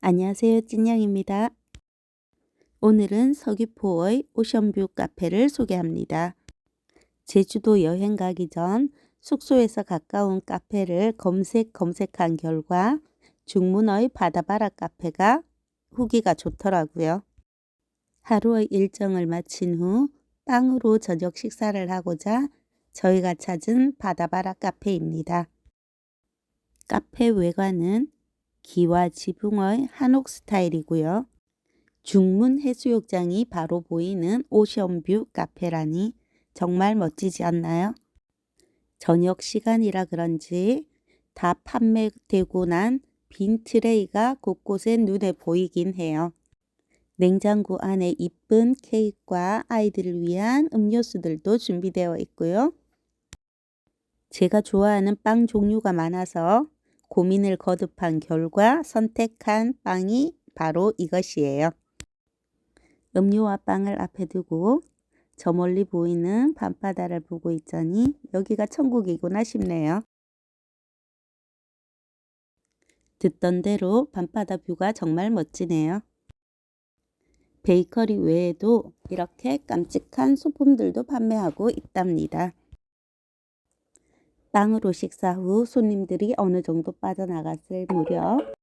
안녕하세요. 찐양입니다. 오늘은 서귀포의 오션뷰 카페를 소개합니다. 제주도 여행 가기 전 숙소에서 가까운 카페를 검색 검색한 결과 중문의 바다바라 카페가 후기가 좋더라고요. 하루의 일정을 마친 후 빵으로 저녁 식사를 하고자 저희가 찾은 바다바라 카페입니다. 카페 외관은 기와 지붕의 한옥 스타일이고요. 중문 해수욕장이 바로 보이는 오션뷰 카페라니 정말 멋지지 않나요? 저녁 시간이라 그런지 다 판매되고 난 빈 트레이가 곳곳에 눈에 보이긴 해요. 냉장고 안에 이쁜 케이크와 아이들을 위한 음료수들도 준비되어 있고요. 제가 좋아하는 빵 종류가 많아서 고민을 거듭한 결과 선택한 빵이 바로 이것이에요. 음료와 빵을 앞에 두고 저 멀리 보이는 밤바다를 보고 있자니 여기가 천국이구나 싶네요. 듣던 대로 밤바다 뷰가 정말 멋지네요. 베이커리 외에도 이렇게 깜찍한 소품들도 판매하고 있답니다. 빵으로 식사 후 손님들이 어느 정도 빠져나갔을 무렵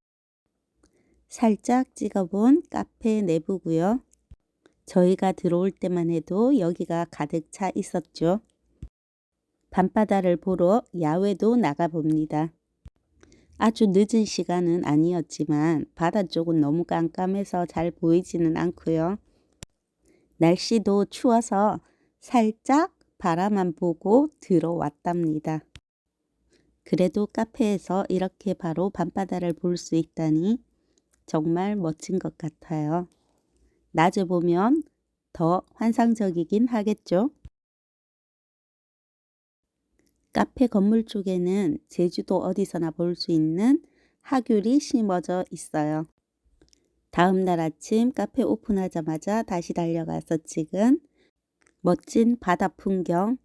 살짝 찍어본 카페 내부고요. 저희가 들어올 때만 해도 여기가 가득 차 있었죠. 밤바다를 보러 야외도 나가봅니다. 아주 늦은 시간은 아니었지만 바다 쪽은 너무 깜깜해서 잘 보이지는 않고요. 날씨도 추워서 살짝 바라만 보고 들어왔답니다. 그래도 카페에서 이렇게 바로 밤바다를 볼 수 있다니 정말 멋진 것 같아요. 낮에 보면 더 환상적이긴 하겠죠. 카페 건물 쪽에는 제주도 어디서나 볼 수 있는 하귤이 심어져 있어요. 다음 날 아침 카페 오픈하자마자 다시 달려가서 찍은 멋진 바다 풍경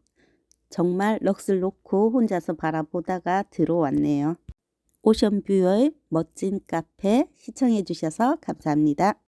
정말 넋을 놓고 혼자서 바라보다가 들어왔네요. 오션뷰의 멋진 카페 시청해 주셔서 감사합니다.